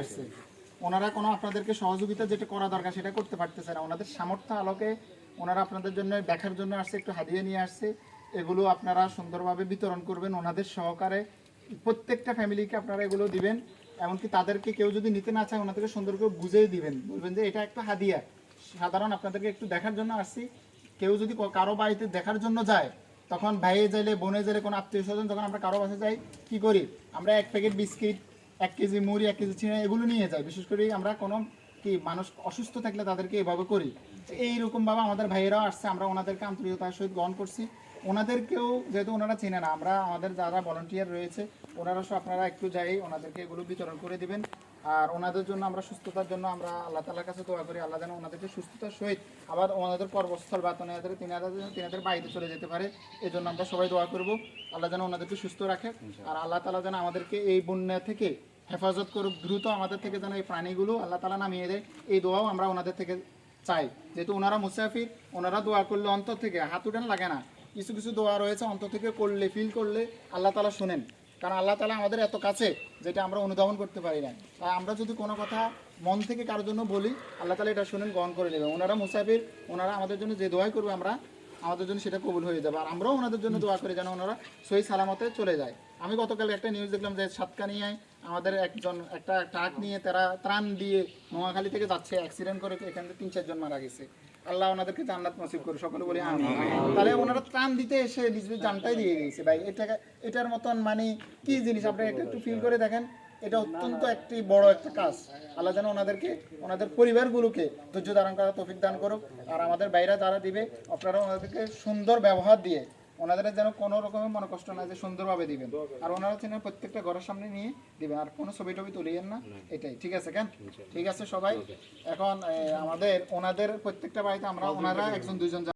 আসছে। ওনারা কোনো আপনাদেরকে সহযোগিতা যেটা করা দরকার সেটা করতে পারতেছে না। ওনাদের সামর্থ্য আলোকে ওনারা আপনাদের জন্য দেখার জন্য আসছে, একটু হাদিয়ে নিয়ে আসছে। এগুলো আপনারা সুন্দরভাবে বিতরণ করবেন, ওনাদের সহকারে প্রত্যেকটা ফ্যামিলিকে আপনারা এগুলো দিবেন, এমনকি তাদেরকে কেউ যদি নিতে না চায়, ওনাদেরকে সুন্দর করে বুঝিয়ে দিবেন। বলবেন যে এটা একটা হাদিয়া। সাধারণ আপনাদেরকে একটু দেখার জন্য আসছি। কেউ যদি কারও বাড়িতে দেখার জন্য যায়, তখন ভাইয়ে যাইলে, বোনে যাইলে কোনো আত্মীয় স্বজন যখন আমরা কারও বাসায় যাই, কি করি? আমরা এক প্যাকেট বিস্কিট এক কেজি মুড়ি, এক কেজি চিনি এগুলো নিয়ে যাই বিশেষ করে আমরা কোনো কি মানুষ অসুস্থ থাকলে তাদেরকে এভাবে করি। এইরকম ভাবে আমাদের ভাইয়েরাও আসছে, আমরা ওনাদেরকে আন্তরিকতার সহিত গ্রহণ করছি। ওনাদেরকেও যেহেতু ওনারা চেনে না, আমরা আমাদের যারা ভলান্টিয়ার রয়েছে, ওনারা সব আপনারা একটু যাই ওনাদেরকে এগুলো বিতরণ করে দিবেন। আর ওনাদের জন্য আমরা সুস্থতার জন্য আমরা আল্লাহ তালার কাছে দোয়া করি, আল্লাহ যেন ওনাদেরকে সুস্থতার সহিত আবার ওনাদের কর্মস্থল বা ওনাদের তিনাদের তিনাদের বাড়িতে চলে যেতে পারে। এই জন্য আমরা সবাই দোয়া করব, আল্লাহ যেন ওনাদেরকে সুস্থ রাখে। আর আল্লাহ তালা যেন আমাদেরকে এই বন্যা থেকে হেফাজত করুক, দ্রুত আমাদের থেকে যেন এই প্রাণীগুলো আল্লাহ তালা নামিয়ে দেয়। এই দোয়াও আমরা ওনাদের থেকে চাই। যেহেতু ওনারা মুসাফির, ওনারা দোয়া করলে অন্তর থেকে হাত উঠান লাগে না। কিছু কিছু দোয়া রয়েছে অন্তর থেকে করলে ফিল করলে আল্লাহ তালা শুনেন। কারণ আল্লাহ তালা আমাদের এত কাছে যেটা আমরা অনুধাবন করতে পারি না। তাই আমরা যদি কোনো কথা মন থেকে কারোর জন্য বলি, আল্লাহ তালা এটা শুনেন, গ্রহণ করে নেবে ওনারা মুসাফির, ওনারা আমাদের জন্য যে দোয়াই করবে আমরা, আমাদের জন্য সেটা কবুল হয়ে যাবে। আর আমরাও ওনাদের জন্য দোয়া করি যেন ওনারা সহি সালামতে চলে যায়। আমি গতকাল একটা নিউজ দেখলাম যে সাতকানিয়ায় আমাদের একজন একটা ট্রাক নিয়ে তারা ত্রাণ দিয়ে নোয়াখালী থেকে যাচ্ছে অ্যাক্সিডেন্ট করে এখান থেকে তিন চারজন মারা গেছে। আল্লাহ ওনাদেরকে জান্নাত নসিব করে সকলে বলি আমি তাহলে ওনারা ত্রাণ দিতে এসে নিজ নিজ জানটাই দিয়ে গেছে। ভাই এটা এটার মতন মানে কি জিনিস? আপনি এটা একটু ফিল করে দেখেন। এটা অত্যন্ত একটি বড় একটা কাজ। আল্লাহ যেন ওনাদেরকে ওনাদের পরিবারগুলোকে ধৈর্য ধারণ করার তৌফিক দান করুক। আর আমাদের বাইরে যারা দিবে আপনারা ওনাদেরকে সুন্দর ব্যবহার দিয়ে ওনাদের যেন কোনো রকমের মনে কষ্ট না যে সুন্দরভাবে দিবেন। আর ওনারা যেন প্রত্যেকটা ঘরের সামনে নিয়ে দিবেন। আর কোনো ছবি টবি তুলিয়েন না। এটাই। ঠিক আছে কেন? ঠিক আছে সবাই। এখন আমাদের ওনাদের প্রত্যেকটা বাড়িতে আমরা ওনারা একজন দুইজন